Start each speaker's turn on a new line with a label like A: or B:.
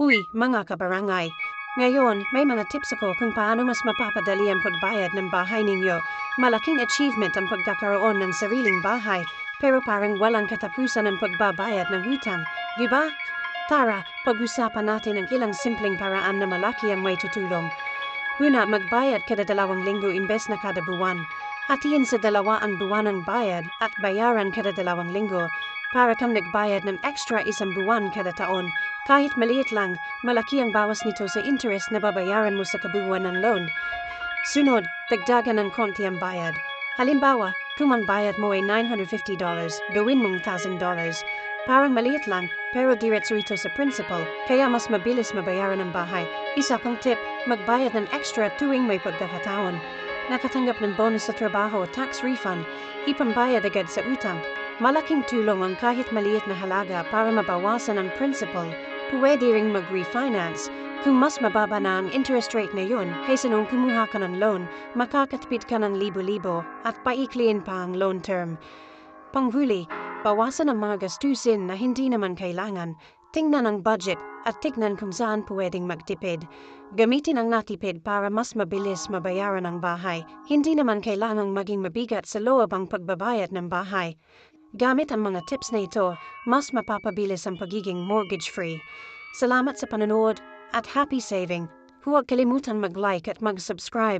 A: Huy, mga kabarangay. Ngayon, may mga tips ako kung paano mas mapapadali ang pagbayad ng bahay ninyo. Malaking achievement ang pagkakaroon ng sariling bahay, pero parang walang katapusan ang pagbabayad ng utang, di ba? Tara, pag-usapan natin ang ilang simpleng paraan na malaki ang may tutulong. Una, magbayad kada dalawang linggo imbes na kada buwan. Hatiin sa dalawa ang buwan ng bayad at bayaran kada dalawang linggo para kang nagbayad ng extra isang buwan kada taon. Kahit maliit lang, malaki ang bawas nito sa interest na babayaran mo sa kabuuan ng loan. Sunod, dagdagan ng konti ang bayad. Halimbawa, kung ang bayad mo ay $950, gawin mong $1,000. Parang maliit lang, pero diretso ito sa principal, kaya mas mabilis mabayaran ang bahay. Isa pang tip, magbayad ng extra tuwing may pagkakataon. Nakatanggap ng bonus sa trabaho o tax refund, ipambayad agad sa utang. Malaking tulong ang kahit maliit na halaga para mabawasan ang principal. Pwede ring mag-refinance. Kung mas mababa na ang interest rate na yun kaysa nung kumuha ka ng loan, makakatipid ka ng libo-libo at paikliin pa ang loan term. Panghuli, bawasan ang mga gastusin na hindi naman kailangan. Tingnan ang budget at tignan kung saan pwedeng magtipid. Gamitin ang natipid para mas mabilis mabayaran ang bahay. Hindi naman kailangang maging mabigat sa loob ang pagbabayad ng bahay. Gamit ang mga tips na ito, mas mapapabilis ang pagiging mortgage-free. Salamat sa panonood at happy saving. Huwag kalimutan mag-like at mag-subscribe